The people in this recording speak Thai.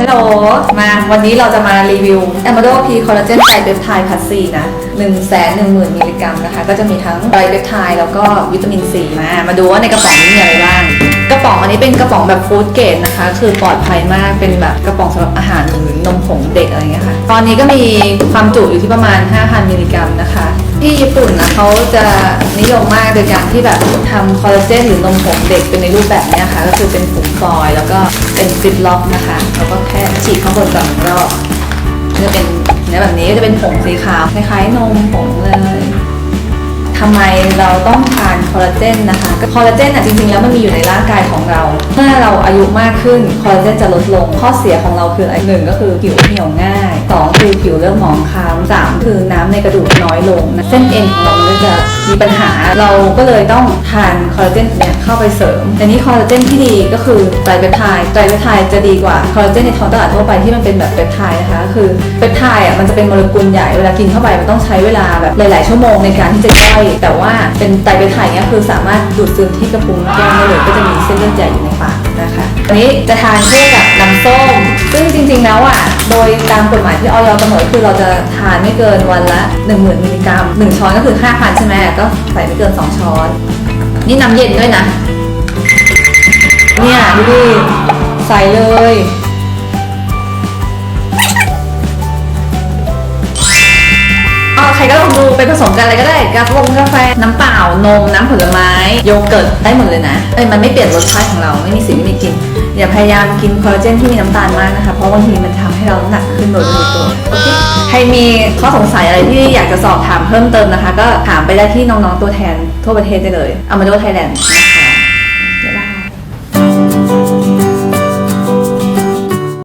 ฮัลโหล มาวันนี้เราจะมารีวิว a m a d o P Collagen ไตรเปปไทด์พัสซีนะ1 1 0 0 0 0 มิลลิกรัมนะคะ ก็จะมีทั้งไตรเปปไทด์แล้วก็วิตามินซีมา มาดูว่าในกระป๋องนี้มีอะไรบ้าง กระป๋องอันนี้เป็นกระป๋องแบบฟู้ดเกรดนะคะ คือปลอดภัยมาก เป็นแบบกระป๋องสำหรับอาหารหรือนมผงเด็กอะไรเงี้ยค่ะ ตอนนี้ก็มีความจุอยู่ที่ประมาณ 5,000 มิลลิกรัมนะคะ ที่ญี่ปุ่นนะเขาจะ นิยมมากโดยการที่แบบทำคอลลาเจนหรือนมผงเด็กเป็นในรูปแบบนี้ค่ะ ก็คือเป็นผงฟอยล์แล้วก็เป็นซิปล็อกนะคะ แล้วก็แค่ฉีดข้างบนก่อนรอบก็จะเป็นเนื้อแบบนี้ก็จะเป็นผงสีขาวคล้ายๆนมผงเลยทำไมเราต้องทานคอลลาเจนนะคะก็คอลลาเจนอะจริงๆแล้วมันมีอยู่ในร่างกายของเรา เมื่อเราอายุมากขึ้นคอลลาเจนจะลดลงข้อเสียของเราคืออะไรหนึ่งก็คือผิวเหี่ยวง่าย สองคือผิวเริ่มหมองคล้ำสามคือน้ำในกระดูกน้อยลงนะเส้นเอ็นของเรามันก็จะมีปัญหาเราก็เลยต้องทานคอลลาเจนเนี่ยเข้าไปเสริมแต่นี้คอลลาเจนที่ดีก็คือไตรเปปไทด์ไตรเปปไทด์จะดีกว่าคอลลาเจนในท้องตลาดทั่วไปที่มันเป็นแบบเปปไทด์นะคะก็คือเปปไทด์อะมันจะเป็นโมเลกุลใหญ่เวลากินเข้าไปมันต้องใช้เวลาแบบหลาย ๆ ชั่วโมงในการที่จะย่อยแต่ว่าเป็นไตรเปปไทด์เนี่ยคือสามารถดูดซึมที่กระพุ้งแก้มได้เลยก็จะมีเส้นเลือดใหญ่อยู่ในปากนะคะอันนี้จะทานคู่กับน้ำส้ม ซึ่งจริง ๆ แล้วอะ โดยตามกฎหมายที่ออยกำหนดคือเราจะทานไม่เกินวันละ 1 0,000มิลลิกรัมหนึ่งช้อนก็คือ 5,000 ใช่ไหมก็ใส่ไม่เกิน 2 ช้อน นี่น้ำเย็นด้วยนะ เนี่ยดูดิใส่เลยอ๋อใครก็ลองดูไปผสมกันอะไรก็ได้ กาแฟกาแฟ น้ำเปล่า นม น้ำผลไม้ โยเกิร์ต ได้หมดเลยนะ เอ้ย มันไม่เปลี่ยนรสชาติของเรา ไม่มีสิ่งไม่มีกลิ่นอย่าพยายามกินคอลลาเจนที่มีน้ำตาลมากนะคะ เพราะบางทีมันทำ ให้เราน้ำหนักขึ้นโดยไม่รู้ตัวโอเคใครมีข้อสงสัยอะไรที่อยากจะสอบถามเพิ่มเติมนะคะ ก็ถามไปได้ที่น้องๆตัวแทนทั่วประเทศได้เลย a m a d o Thailand นะคะ